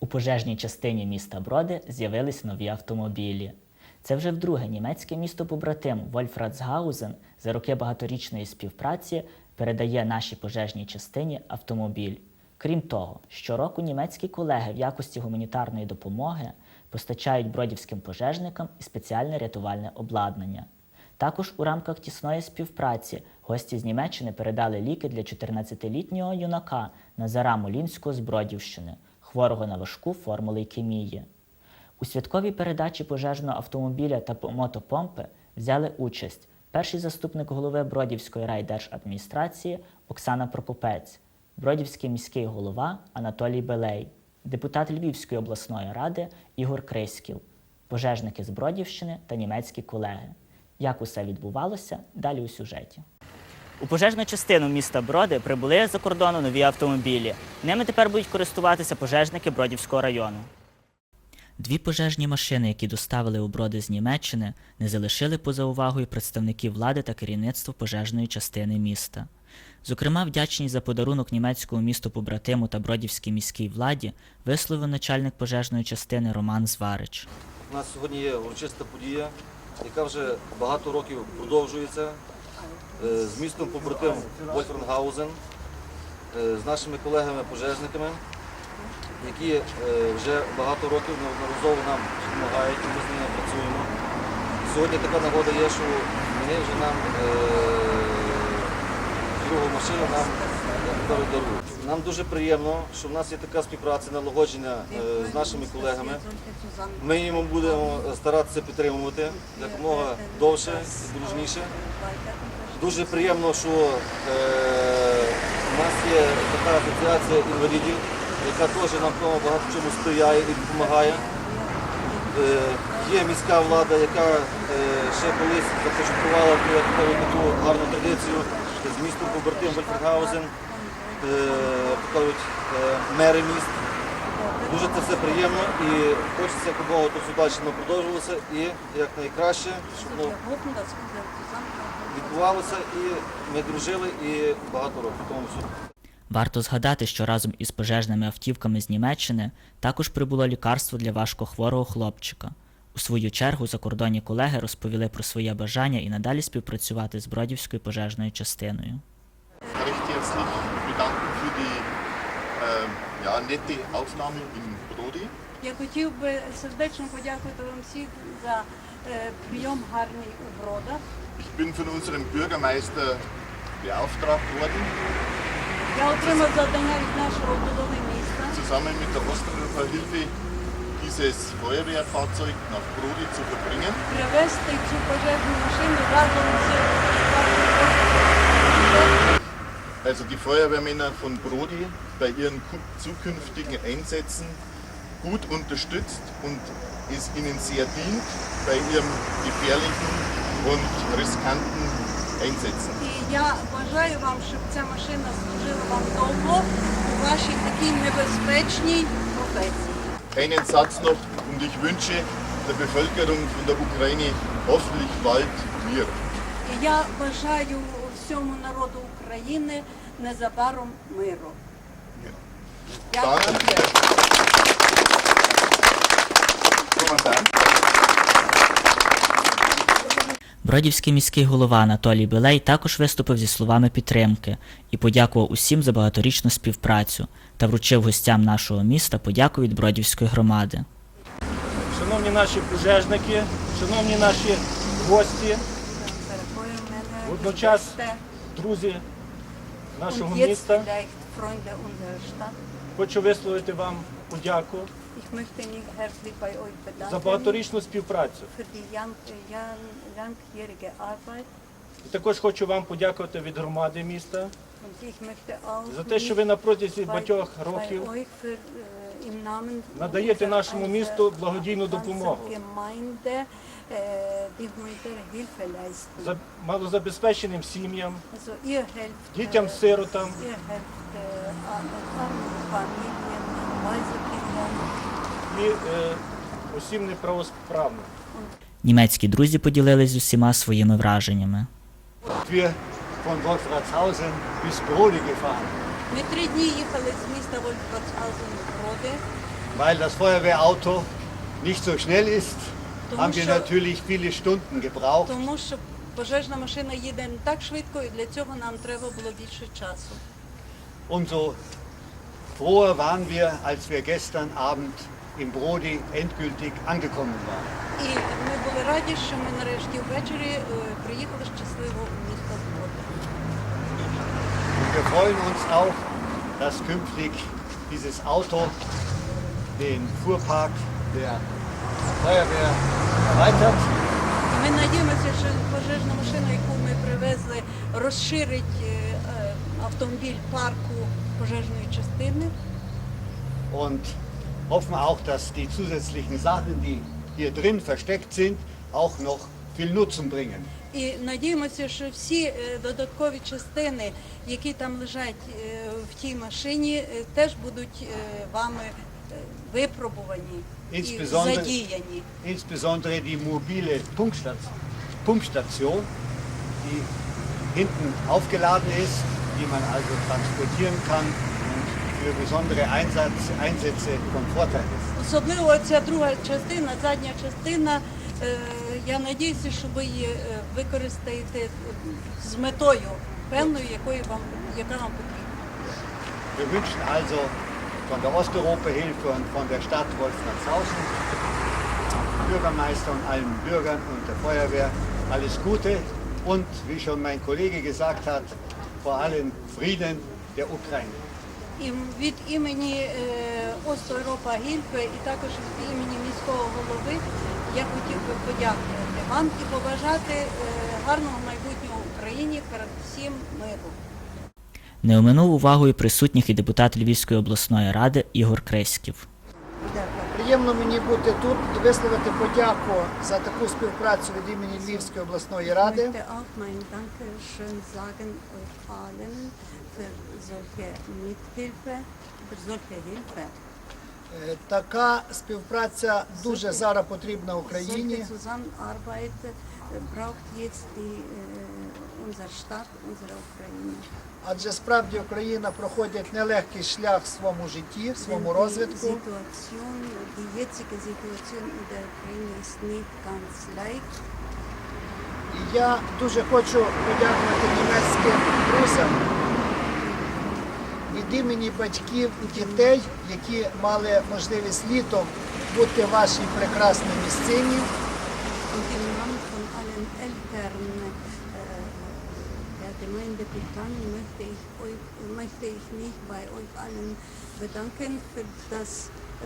У пожежній частині міста Броди з'явились нові автомобілі. Це вже вдруге німецьке місто побратим Вольфратсгаузен за роки багаторічної співпраці передає нашій пожежній частині автомобіль. Крім того, щороку німецькі колеги в якості гуманітарної допомоги постачають бродівським пожежникам і спеціальне рятувальне обладнання. Також у рамках тісної співпраці гості з Німеччини передали ліки для 14-літнього юнака Назара Молінського з Бродівщини, хворого на важку форму лейкемії. У святковій передачі пожежного автомобіля та мотопомпи взяли участь перший заступник голови Бродівської райдержадміністрації Оксана Прокопець, Бродівський міський голова Анатолій Белей, депутат Львівської обласної ради Ігор Криськів, пожежники з Бродівщини та німецькі колеги. Як усе відбувалося, далі у сюжеті. У пожежну частину міста Броди прибули за кордону нові автомобілі. Ними тепер будуть користуватися пожежники Бродівського району. Дві пожежні машини, які доставили у броди з Німеччини, не залишили поза увагою представників влади та керівництва пожежної частини міста. Зокрема, вдячність за подарунок німецькому місту побратиму та бродівській міській владі висловив начальник пожежної частини Роман Зварич. У нас сьогодні є урочиста подія, яка вже багато років продовжується з містом побратим Вольфрангаузен, е, з нашими колегами-пожежниками, які е, вже багато років неодноразово нам допомагають, ми з ними працюємо. Сьогодні така нагода є, що вони вже нам е, другу машину нам передарують. Нам дуже приємно, що в нас є така співпраця, налагодження е, з нашими колегами. Ми їм будемо старатися підтримувати якомога довше і дружніше. Дуже приємно, що е, у нас є така асоціація інвалідів, яка теж нам багато чому сприяє і допомагає. Е, є міська влада, яка е, ще колись започаткувала таку, гарну традицію з містом побратим Вольфенгаузен, е, е, мери міст. Дуже це все приємно і хочеться якомога то все далі воно продовжувалося і як найкраще, щоб воно відбувалося і ми дружили і багато років тому все. Варто згадати, що разом із пожежними автівками з Німеччини також прибуло лікарство для важкохворого хлопчика. У свою чергу закордонні колеги розповіли про своє бажання і надалі співпрацювати з Бродівською пожежною частиною. Brody. Я хотів би сердечно подякувати вам всім за е, прийом гарний у Бродах. Ich bin von unserem Bürgermeister beauftragt worden, Я отримав завдання від нашого голови міста zusammen mit der Osteuropa Hilfe dieses Feuerwehrfahrzeug nach Brody zu verbringen. привезти цю пожежну машину разом з Also die Feuerwehrmänner von Brody bei ihren ku- zukünftigen Einsätzen gut unterstützt und es ihnen sehr dient bei ihrem gefährlichen und riskanten Einsätzen. І я бажаю вам, щоб ця машина служила вам довго у вашій такій небезпечній професії. Einen Satz noch und ich wünsche der Bevölkerung von der Ukraine hoffentlich bald Mir. І я бажаю всьому народу України незабаром миру. Дякую. Бродівський міський голова Анатолій Білей також виступив зі словами підтримки і подякував усім за багаторічну співпрацю та вручив гостям нашого міста подяку від Бродівської громади. Шановні наші пожежники, шановні наші гості, Водночас друзі нашого міста, хочу висловити вам подяку Ich möchte mich herzlich bei euch bedanken за багаторічну співпрацю. für die lang, lang, langjährige Arbeit. І також хочу вам подякувати від громади міста Und ich möchte auch за те, що ви на протязі bei, багатьох bei років euch für, äh, im Namen надаєте unserer нашому місту благодійну допомогу. Gemeinde äh, die humanitäre Hilfe leisten. За малозабезпеченим сім'ям, Also ihr helft, дітям äh, сиротам, ihr helft äh, armen Familien, Waisenkindern. І е, усім неправосправним. Німецькі друзі поділились усіма своїми враженнями. Ми три дні їхали з міста Вольфратсхаузен в Броди. Weil das Feuerwehrauto nicht so schnell ist, Тому haben wir natürlich viele Stunden gebraucht. Тому що пожежна машина їде не так швидко, і для цього нам треба було більше часу. Umso froher waren wir, als wir gestern Abend in Brody endgültig angekommen waren. І ми були раді, що ми нарешті ввечері е, приїхали щасливо у місто Броди. Und wir freuen uns auch, dass künftig dieses Auto den Fuhrpark der Feuerwehr erweitert. Ми надіємося, що пожежна машина, яку ми привезли, розширить е, е, автомобіль парку пожежної частини. Und hoffen auch, dass die zusätzlichen Sachen, die hier drin versteckt sind, auch noch viel Nutzen bringen. І надіємося, що всі е, додаткові частини, які там лежать е, в тій машині, е, теж будуть е, вами е, випробувані і Insbesondere- задіяні. Insbesondere die mobile Pumpstation, Pumpstation, die hinten aufgeladen ist, die man also transportieren kann und für besondere Einsatz, Einsätze von Vorteil ist. Особливо ця друга частина, задня частина. е, Я надіюся, що ви її е, використаєте е, з метою певною, якою вам яка вам потрібна. Wir wünschen also von der Osteuropa-Hilfe und von der Stadt Wolfratshausen, Bürgermeister und allen Bürgern und der Feuerwehr alles Gute und, wie schon mein Kollege gesagt hat, vor allem Frieden der Ukraine. І від імені е, Ост Європа Гільфе і також від імені міського голови я хотів би подякувати вам і побажати е, гарного майбутнього Україні, передусім миру. Не оминув увагою присутніх і депутат Львівської обласної ради Ігор Криськів. Приємно мені бути тут висловити подяку за таку співпрацю від імені Львівської обласної ради. Solche Mithilfe, für solche Hilfe. Е, Така співпраця дуже зараз потрібна Україні. Solche Zusammenarbeit äh, braucht jetzt die, äh, unsere Stadt, unsere Ukraine. Адже справді Україна проходить нелегкий шлях в своєму житті, в Denn своєму die розвитку. Situation, die jetzige Situation in der Ukraine ist nicht ganz leicht. І я дуже хочу подякувати німецьким друзям від імені батьків і дітей, які мали можливість літом бути в вашій прекрасній місцині. Äh, Gemeinde Britannien möchte ich, euch, möchte ich mich bei euch allen bedanken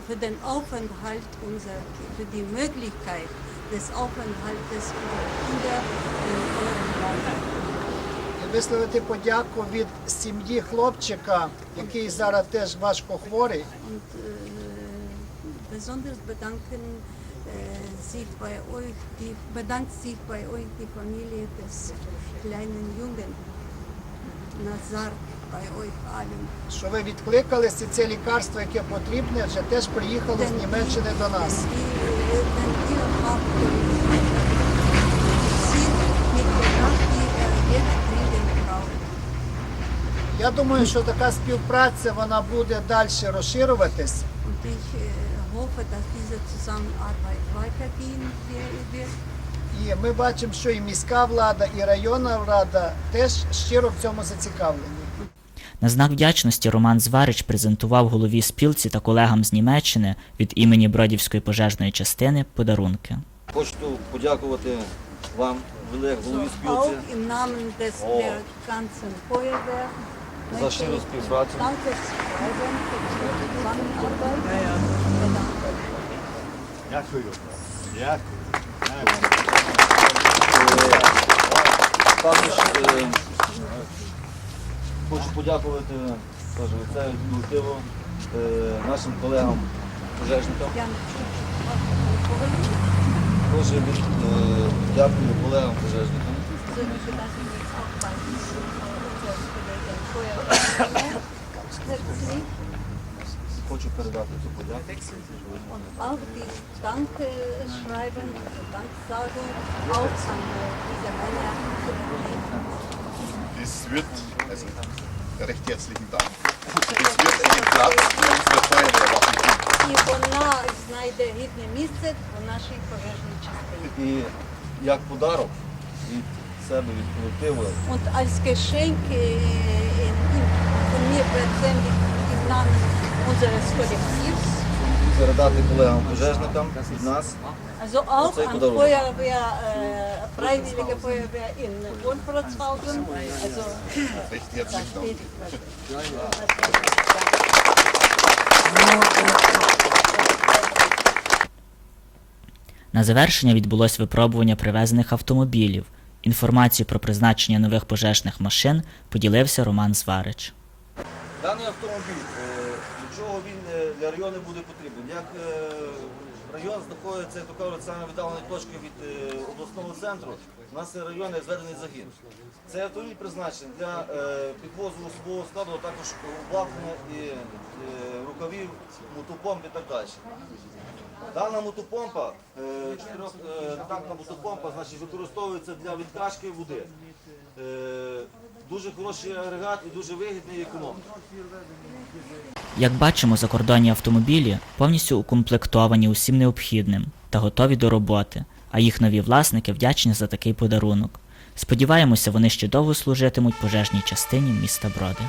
für, den Aufenthalt, unser, für die Möglichkeit des Aufenthaltes unserer Kinder in eurem Land. Висловити подяку від сім'ї хлопчика, який зараз теж важко хворий. Äh, besonders bedanken sich bei euch, die, bedankt sich bei euch die Familie des kleinen Jungen Nazar, bei euch allen. що ви відкликалися, це лікарство, яке потрібне, вже теж приїхало з Німеччини до нас. Denn ihr, denn ihr habt sie mitgebracht, die er jetzt dringend braucht. Я думаю, що така співпраця вона буде далі розширюватись. Wird. І ми бачимо, що і міська влада, і районна влада теж щиро в цьому зацікавлені. На знак вдячності Роман Зварич презентував голові спілці та колегам з Німеччини від імені Бродівської пожежної частини подарунки. Хочу подякувати вам, велик голові спілці, за щиру співпрацю. Дякую. Дякую. Також е, хочу подякувати теж ліцею колективу, е, нашим колегам пожежникам. Від, е, дякую колегам пожежникам. Хочу передати цю подяку. Und auch die Danke schreiben, Danksagung auch an äh, diese Männer. Es wird, also recht herzlichen Dank. Es wird einen Platz für unsere Feuerwehrwache geben. і вона знайде гідне місце у нашій пожежній частині. І як подарок від себе, від колективу, Und als Geschenk äh, in, in, von mir persönlich im Namen unseres Kollektivs, передати колегам пожежникам від нас. also auch Sehr an guter Ruf. Feuerwehr, äh, Freiwillige Feuerwehr in Wolfratshausen. Also, Recht da herzlichen Dank. steht На завершення відбулось випробування привезених автомобілів. Інформацію про призначення нових пожежних машин поділився Роман Зварич. Даний автомобіль, е, для чого він е, для району буде потрібен? Як е, район знаходиться, як кажуть, саме віддаленої точки від обласного центру, у нас є район зведений загін. Цей автомобіль призначений для підвозу особового складу, а також обладнання і рукавів, мотопомп і так далі. Дана мотопомпа, е, чотирьохтактна мотопомпа, значить, використовується для відкачки води. Е, Дуже хороший агрегат і дуже вигідний і економний. Як бачимо, закордонні автомобілі повністю укомплектовані усім необхідним та готові до роботи, а їх нові власники вдячні за такий подарунок. Сподіваємося, вони ще довго служитимуть пожежній частині міста Броди.